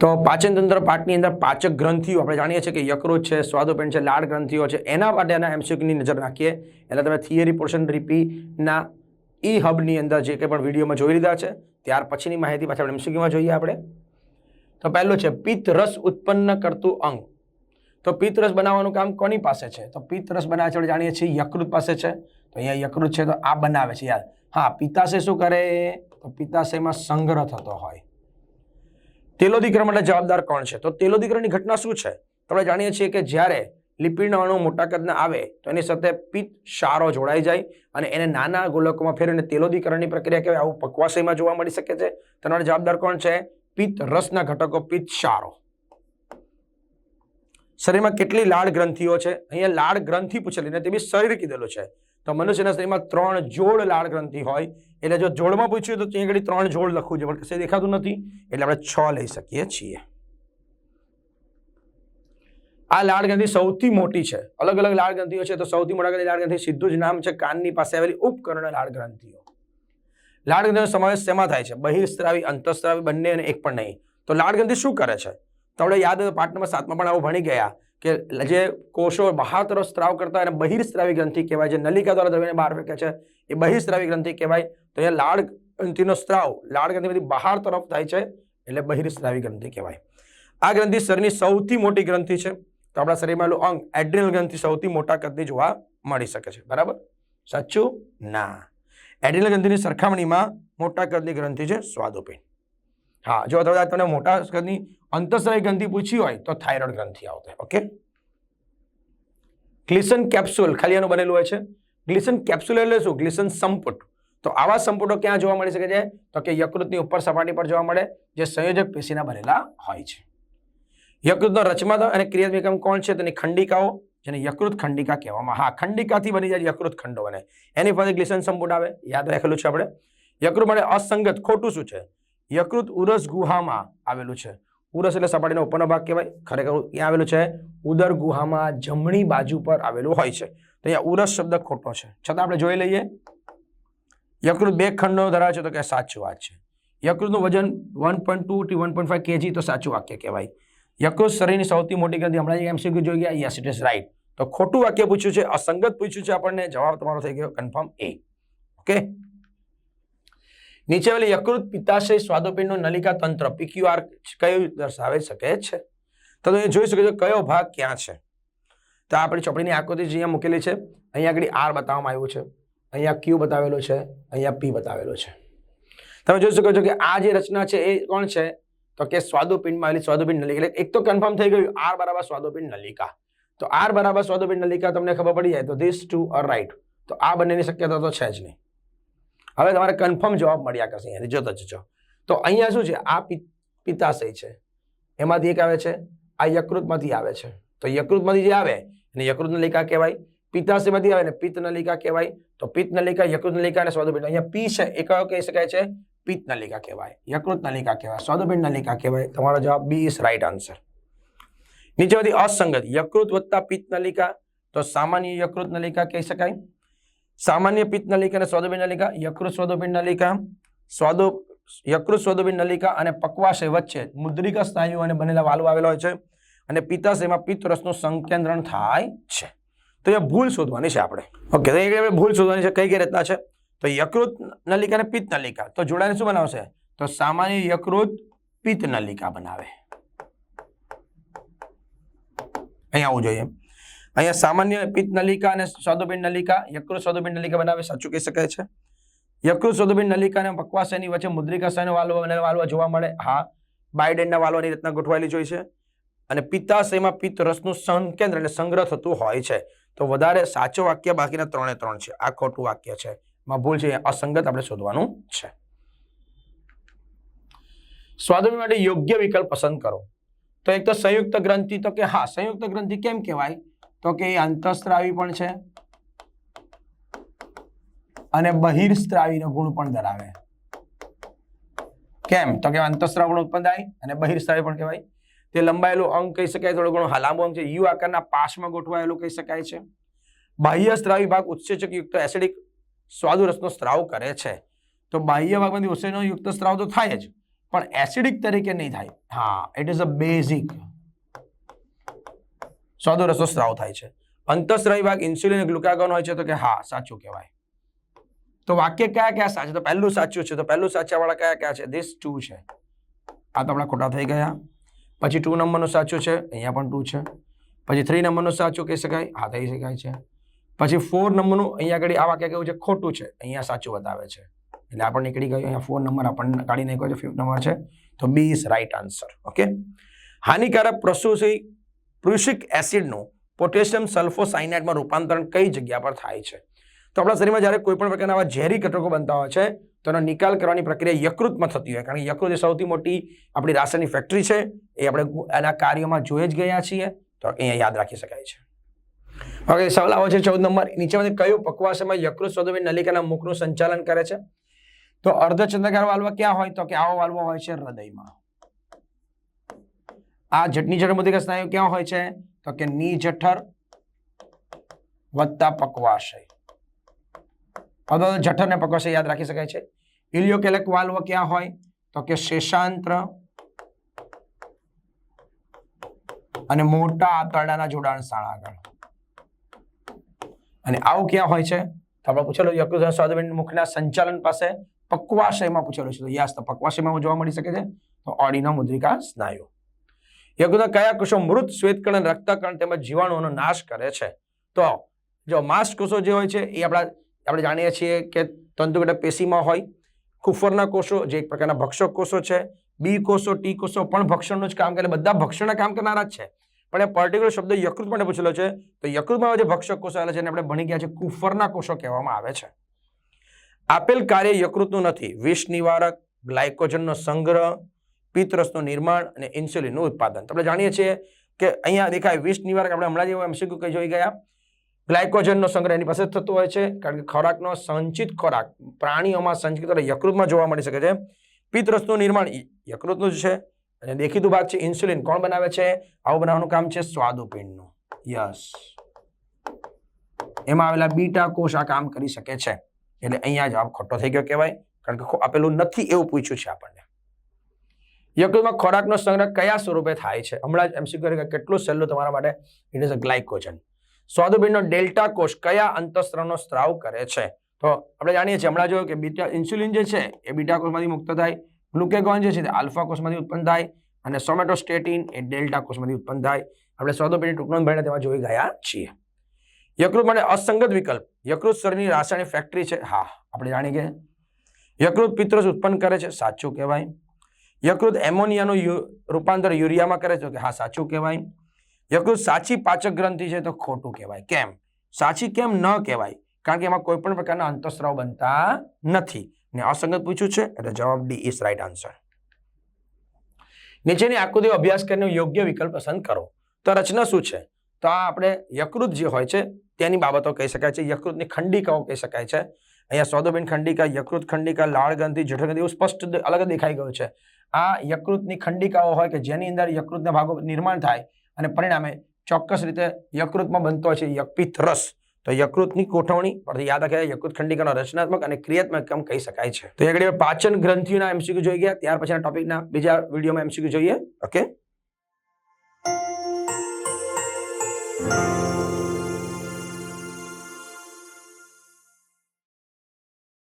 તો પાચન તંત્ર પાઠની અંદર પાચક ગ્રંથિઓ આપણે જાણીએ છીએ કે યકૃત છે, સ્વાદુપિંડ છે, લાળ ગ્રંથિઓ છે, એના માટેના એમસીક્યુની નજર નાખીએ. એટલે તમે થિયરી પોર્શન રીપીના ઈ હબની અંદર જે કંઈ પણ વિડીયોમાં જોઈ લીધા છે, ત્યાર પછીની માહિતી પાછળ એમસીક્યુમાં જોઈએ આપણે. તો પહેલું છે પિત્ત રસ ઉત્પન્ન કરતું અંગ. તો પિત્ત રસ બનાવવાનું કામ કોની પાસે છે? તો પિત્ત રસ બનાવે છે, આપણે જાણીએ છીએ યકૃત પાસે છે. તો અહીંયા યકૃત છે, તો આ બનાવે છે યાર હા, પિત્તાશય શું કરે? તો પિત્તાશયમાં સંગ્રહ થતો હોય. તેલોદીકરણ માટે જવાબદાર કોણ છે? તો તેલોદીકરણની ઘટના શું છે? તો આપણે જાણીએ છીએ કે જ્યારે લિપિડના અણુ મોટા કદના આવે, તો એની સાથે પિત્ત ક્ષારો જોડાઈ જાય અને એને નાના ગોલકોમાં ફેરવીને તેલોદીકરણની પ્રક્રિયા કહેવાય. આવું પકવાશયમાં જોવા મળી શકે છે. તેના માટે જવાબદાર કોણ છે? પિત્ત રસના ઘટકો પિત્ત ક્ષારો શરીરમાં કેટલી લાળ ગ્રંથિઓ છે? અહીંયા લાળ ગ્રંથિ પૂછેલી ને તે બી શરીર કીધેલું છે. તો મનુષ્યના શરીરમાં ત્રણ જોડ લાળ ગ્રંથિ હોય. એટલે જો જોડમાં પૂછ્યું તો ત્યાં આગળ ત્રણ જોડ લખવું છે પણ કશે દેખાતું નથી, એટલે આપણે છ લઈ શકીએ છીએ. આ લાળ ગ્રંથિ સૌથી મોટી છે. અલગ અલગ લાળ છે, તો સૌથી મોટા કદની લાળ ગ્રંથિ સીધું જ નામ છે, કાનની પાસે આવેલી ઉપકરણ લાળ ગ્રંથિઓ. લાળ ગ્રંથિનો સમાવેશ શેમાં થાય છે? બહિર્સ્ત્રાવી અંતઃસ્ત્રાવી બંને અને એક પણ નહીં. તો લાળ ગ્રંથિ શું કરે છે? તો આપણે યાદ હોય પાઠ નંબર સાતમાં પણ આવું ભણી ગયા કે જે કોષો બહાર તરફ સ્ત્રાવ કરતા અને બહિર્સ્ત્રાવી ગ્રંથિ કહેવાય છે. નલિકા દ્વારા દ્રવ્યને બહાર ફેંકે છે. એ બહિસ્ત્રાવી ગ્રંથિ કહેવાય. તો એ લાળ ગ્રંથિનો સ્ત્રાવ, લાળ ગ્રંથિમાંથી બહાર તરફ થાય છે, એટલે બહિર્સ્ત્રાવી ગ્રંથિ કહેવાય. આ ગ્રંથિ શરીરની સૌથી મોટી ગ્રંથિ છે. તો આપણા શરીરમાં એલું અંગ એડ્રિનલ ગ્રંથિ સૌથી મોટા કદની જોવા મળી શકે છે. બરાબર? સાચું? ના. એડ્રિનલ ગ્રંથિની સરખામણીમાં મોટા કદની ગ્રંથિ છે સ્વાદુપિંડ. હા, જો તમે તમને મોટા કદની અંતઃસ્ત્રાવી ગ્રંથિ પૂછી હોય, તો થાઇરોઇડ ગ્રંથિ આવશે. ઓકે? ક્લિસન કેપ્સ્યુલ ખાલી એનું બનેલું હોય છે. ગ્લિસન કેપ્સ્યુલ એટલે શું ગ્લિસન સંપુટ. તો આવા સંપુટો ક્યાં જોવા મળી શકે છે? તો કે યકૃતની ઉપર સપાટી પર જોવા મળે, જે સંયોજક પેશીના બનેલા હોય છે. યકૃતનો રચમાં અને ક્રિયાત્મક કોણ છે? તેની ખંડિકાઓ, જેને યકૃત ખંડિકા કહેવામાં હા, ખંડિકાથી બની જાય યકૃત ખંડો બને. એની પાસે ગ્લિસન સંપુટ આવે, યાદ રાખેલું છે આપણે. યકૃત માટે અસંગત, ખોટું શું છે? યકૃત ઉરસ ગુહામાં આવેલું છે. ઉરસ એટલે સપાટીનો ઉપરનો ભાગ કહેવાય. ખરેખર ક્યાં આવેલું છે. ઉદર ગુહામાં જમણી બાજુ પર આવેલું હોય છે. અહીંયા ઉરસ શબ્દ ખોટો છે. છતાં આપણે જોઈ લઈએ. યકૃત બે ખંડો ધરાવે છે તો કે સાચું વાત છે. યકૃતનું વજન વન પોઈન્ટ ટુ થી વન પોઈન્ટ ફાઈવ કેજી તો સાચું વાક્ય કહેવાય. યકૃત શરીરની સૌથી મોટી ગ્રંથિ હમણાં એમસીક્યુ જોઈ ગયા, યસ, ઇટ ઇઝ રાઈટ. તો ખોટું વાક્ય પૂછ્યું છે, અસંગત પૂછ્યું છે આપણને, જવાબ તમારો થઈ ગયો કન્ફર્મ એ. ઓકે? નીચે વાળી યકૃત પિત્તાશય સ્વાદુપિંડનું નલિકા તંત્ર પીક્યુઆર કયું દર્શાવી શકે છે? તો તમે જોઈ શકો છો કયો ભાગ ક્યાં છે? તો આપણી ચોપડીની આકૃતિ જે અહીંયા મૂકેલી છે, અહીંયા આગળ આર બતાવવામાં આવ્યું છે. અહીંયા ક્યુ બતાવેલો છે, અહીંયા પી બતાવેલો છે. તમે જોઈ શકો છો કે આ જે રચના છે એ કોણ છે? તો કે સ્વાદુપિંડમાં આવેલી સ્વાદુપિંડ નલિકા. એટલે એક તો કન્ફર્મ થઈ ગયું આર બરાબર સ્વાદુપિંડ નલિકા. તો આર બરાબર સ્વાદુપિંડ નલિકા તમને ખબર પડી જાય તો ધીસ ટુ આર રાઈટ તો આ બંનેની શક્યતા તો છે જ નહીં. હવે તમારે કન્ફર્મ જવાબ મળ્યા કરશે અહીંયાથી. જોતા જજો. તો અહીંયા શું છે? આ પિત્તાશય છે. એમાંથી એક આવે છે, આ યકૃતમાંથી આવે છે. તો યકૃતમાંથી જે આવે એને યકૃત નલિકા કહેવાય. પિત્તાશયમાંથી આવે ને પિત્ત નલિકા કહેવાય. તો પિત્ત નલિકા, યકૃત નલિકા અને સ્વાદુપિંડ. અહીંયા પી છે એ કયો કહી શકાય છે. પિત્ત નલિકા કહેવાય. યકૃત નલિકા કહેવાય, સ્વાદુપિંડ નલિકા કહેવાય. તમારો જવાબ બી ઇઝ રાઈટ આન્સર બધી અસંગત, યકૃત વત્તા પિત્ત નલિકા. તો સામાન્ય યકૃત નલિકા કહી શકાય. સામાન્ય પિત્ત નલિકા અને સ્વાદુપિંડ નલિકા, યકૃત સ્વાદુપિંડ નલિકા, સ્વાદુ, યકૃત સ્વાદુપિંડ નલિકા અને પક્વાશય વચ્ચે મુદ્રિકા સ્નાયુઓ અને બનેલા વાલુ આવેલા હોય છે. અને પિત્તસ એમાં રસનું સંકેન્દ્રણ થાય છે. તો એ ભૂલ શોધવાની છે આપણે. ઓકે તો એ ભૂલ શોધવાની છે, કઈ કઈ રીતના છે? તો યકૃત નલિકા અને પિત્ત નલિકા. તો જોડાને શું બનાવશે? તો સામાન્ય યકૃત પિત્ત નલિકા બનાવે. અહીંયા આવવું જોઈએ. અહીંયા સામાન્ય પિત્ત નલિકા અને સ્વાદુપિંડ નલિકા, યકૃત સ્વાદુપિંડ નલિકા બનાવે, સાચું કહી શકાય છે. યકૃત સ્વાદુપિંડ નલિકા અને પક્વાશયની વચ્ચે મુદ્રિકા વાલવા વાલ્વ જોવા મળે. હા, બાયડેનના વાલવાની રીતના ગોઠવાયેલી જોઈ છે. અને પિત્તાશયમાં પિત્ત રસનું સંકેન્દ્ર એટલે સંગ્રહ થતું હોય છે. તો વધારે સાચો વાક્ય બાકીના ત્રણે ત્રણ છે. આ ખોટું વાક્ય છે. એમાં ભૂલ છે અસંગત આપણે શોધવાનું છે. સ્વાદુપિંડ માટે યોગ્ય વિકલ્પ પસંદ કરો. તો એક તો સંયુક્ત ગ્રંથિ તો કે હા, સંયુક્ત ગ્રંથિ કેમ કહેવાય? તો કે એ અંતઃસ્ત્રાવી પણ છે. અને બહિર્સ્ત્રાવીનો ગુણ પણ ધરાવે. કેમ? તો કે અંતઃસ્ત્રાવ પણ ઉત્પન્ન થાય અને બહિર્સ્ત્રાવી પણ કહેવાય. તે લંબાયેલો અંગ કહી શકાય થોડો ઘણો હા, લાંબુ અંગ છે. યુ આકારના પાશમાં ગોઠવાયેલો કહી શકાય છે. બાહ્ય સ્ત્રાવી ભાગ ઉત્સેચક યુક્ત એસિડિક સ્વાદુરસનો સ્ત્રાવ કરે છે. તો બાહ્ય ભાગમાંથી ઉત્સેચનો યુક્ત સ્ત્રાવ તો થાય જ પણ એસિડિક તરીકે નહીં થાય. હા ઇટ ઇઝ અ બેઝિક સ્વાદુરસનો સ્ત્રાવ થાય છે. અંતસ્ત્રાવી ભાગ ઇન્સ્યુલિન ગ્લુકાગોન હોય છે તો કે હા સાચું કહેવાય. તો વાક્ય કયા કયા સાચું? તો પહેલું સાચું છે તો પહેલું સાચા વાળા કયા કયા છે? ધીસ ટુ છે. આ તો આપણા ખોટા થઈ ગયા. પછી ટુ નંબરનું સાચું છે, અહીંયા પણ ટુ છે. પછી થ્રી નંબરનું સાચું કહી શકાય, હા થઈ શકાય છે. પછી ફોર નંબરનું અહીંયા આગળ આ વાક્ય કેવું છે, ખોટું છે, અહીંયા સાચું બતાવે છે. એટલે આપણે નીકળી ગયું, અહીંયા ફોર નંબર આપણને કાઢી નાખ્યો છે ફિફ્થ નંબર છે. તો B is right answer okay હાનિકારક પ્રસુસી પ્રુસિક એસિડનું પોટેશિયમ સલ્ફોસાઇનાઇડમાં રૂપાંતરણ કઈ જગ્યા પર થાય છે? તો આપણા શરીરમાં જ્યારે કોઈ પણ પ્રકારના આવા ઝેરી ઘટકો બનતા હોય છે તો એનો નિકાલ કરવાની પ્રક્રિયા યકૃતમાં થતી હોય. કારણ કે યકૃત એ સૌથી મોટી આપણી રાસાયણિક ફેક્ટરી છે. એ આપણે એના કાર્યોમાં જોઈ જ ગયા છીએ. તો અહીંયા યાદ રાખી શકાય છે. ઓકે સવાલ આવે છે ચૌદ નંબર. નીચેમાંથી કયું પકવાસમાં યકૃત સ્વાદુબીન નલિકાના મુખનું સંચાલન કરે છે? તો અર્ધચંદ્રકાર વાલ્વ ક્યાં હોય? તો કે આવો વાલ્વ હોય છે હૃદયમાં. આ જટની જઠરમૂતિકા સ્નાયુ ક્યાં હોય છે? તો કે ની જઠર વત્તા પકવાશય અથવા તો જઠર ને પકવાશય યાદ રાખી શકાય છે. ઇલિયોકેલેક વાલ્વ ક્યાં હોય? તો કે શેષાંત્ર અને મોટા આંતરડાના જોડાણ શાળા આગળ. અને આવું ક્યાં હોય છે? તો આપણે પૂછેલું યકૃત અને મુખના સંચાલન પાસે પક્વાશયમાં પૂછેલું છે. તો યાસ, તો પક્વાશયમાં જોવા મળી શકે છે. તો ઓડિનો મુદ્રિકા સ્નાયુ. યકૃતના કયા કોષો મૃત શ્વેતકણ રક્તકણ તેમજ જીવાણુઓનો નાશ કરે છે? તો જો માસ કોષો જે હોય છે, એ આપણા આપણે જાણીએ છીએ કે તંતુઘટક પેશીમાં હોય, કુફરના કોષો જે એક પ્રકારના ભક્ષક કોષો છે, બી કોષો, ટી કોષો પણ ભક્ષણનું જ કામ કરે, બધા ભક્ષણના કામ કરનારા જ છે. પણ એ પર્ટિક્યુલર શબ્દ યકૃત માટે પૂછેલો છે, તો યકૃતમાં જે ભક્ષક કોષો આવેલા છે એને આપણે ભણી ગયા છે કુફરના કોષો કહેવામાં આવે છે. આપેલ કાર્ય યકૃતનું નથી, વિષ નિવારક, ગ્લાયકોજનનો સંગ્રહ, પિત્તરસનું નિર્માણ અને ઇન્સ્યુલિનનું ઉત્પાદન. આપણે જાણીએ છીએ કે અહીંયા દેખાય વિષ નિવારક આપણે હમણાં જ એમસીક્યુ કઈ જોઈ ગયા ગ્લાયકોજનનો સંગ્રહ એની પાસે થતો હોય છે, કારણ કે ખોરાકનો સંચિત ખોરાક પ્રાણીઓમાં સંચિત યકૃતમાં જોવા મળી શકે છે. પિત્તરસનું નિર્માણ યકૃતનું જ છે. અને દેખીતું ભાગ છે, ઇન્સ્યુલિન. કોણ બનાવે છે? આવું બનાવવાનું કામ છે સ્વાદુપિંડનું. યસ. એમાં આવેલા બીટા કોષ આ કામ કરી શકે છે. એટલે અહીંયા જવાબ ખોટો થઈ ગયો કહેવાય, કારણ કે આપેલું નથી એવું પૂછ્યું છે આપણને. યકૃતમાં ખોરાકનો સંગ્રહ કયા સ્વરૂપે થાય છે? હમણાં જ એમસીક્યુ કેટલું સહેલું તમારા માટે? ઇટ ઇઝ અ ગ્લાયકોજન સ્વાદુપિંડનો ડેલ્ટા કોષ કયા અંતસ્ત્રનો સ્ત્રાવ કરે છે? તો આપણે જાણીએ છીએ, હમણાં જોયું કે બીટા ઇન્સ્યુલિન જે છે, એ બીટા કોષમાંથી મુક્ત થાય, ગ્લુકેગોન જે છે, તે આલ્ફા કોષમાંથી ઉત્પન્ન થાય, અને સોમેટોસ્ટેટિન એ ડેલ્ટા કોષમાંથી ઉત્પન્ન થાય. આપણે સ્વાદુપિંડ ટૂંકનો ભણીને તેમાં જોઈ ગયા છીએ. યકૃત માટે અસંગત વિકલ્પ. યકૃત સ્તરની રાસાયણિક ફેક્ટરી છે. હા, આપણે જાણી ગયા યકૃત પિત્તરસ ઉત્પન્ન કરે છે, સાચું કહેવાય. યકૃત એમોનિયાનું રૂપાંતર યુરિયામાં કરે છે. કે હા, સાચું કહેવાય. યકૃત સાચી પાચક ગ્રંથિ છે તો ખોટું કહેવાય. કેમ? સાચી કેમ ન કહેવાય? કારણ કે એમાં કોઈ પણ પ્રકારના અંતસ્રાવ બનતા નથી. ને અસંગત પૂછ્યું છે એટલે જવાબ ડી ઇઝ રાઈટ આન્સર. નીચેની આકૃતિઓ અભ્યાસ કરીને યોગ્ય વિકલ્પ પસંદ કરો. તો રચના શું છે? તો આ આપણે યકૃત જે હોય છે તેની બાબતો કહી શકાય છે. યકૃતની ખંડિકાઓ કહી શકાય છે. અહીંયા સોદોબેન ખંડિકા, યકૃત ખંડિકા, લાળ ગ્રંથિ જઠરગ્રંથિ એવું સ્પષ્ટ અલગ દેખાઈ ગયું છે. આ યકૃતની ખંડિકાઓ હોય કે જેની અંદર યકૃતના ભાગો નિર્માણ થાય અને પરિણામે ચોક્કસ રીતે યકૃતમાં બનતો છે યકપિત રસ. તો યકૃતની કોઠવણી યાદ રાખે, યકૃત ખંડિકાનો રચનાત્મક અને ક્રિયાત્મક કામ કહી શકાય છે. તો આગળ પાચન ગ્રંથિઓના એમસીક્યુ જોઈ ગયા. ત્યાર પછીના ટોપિકના બીજા વિડીયોમાં એમસીક્યુ જોઈએ. ઓકે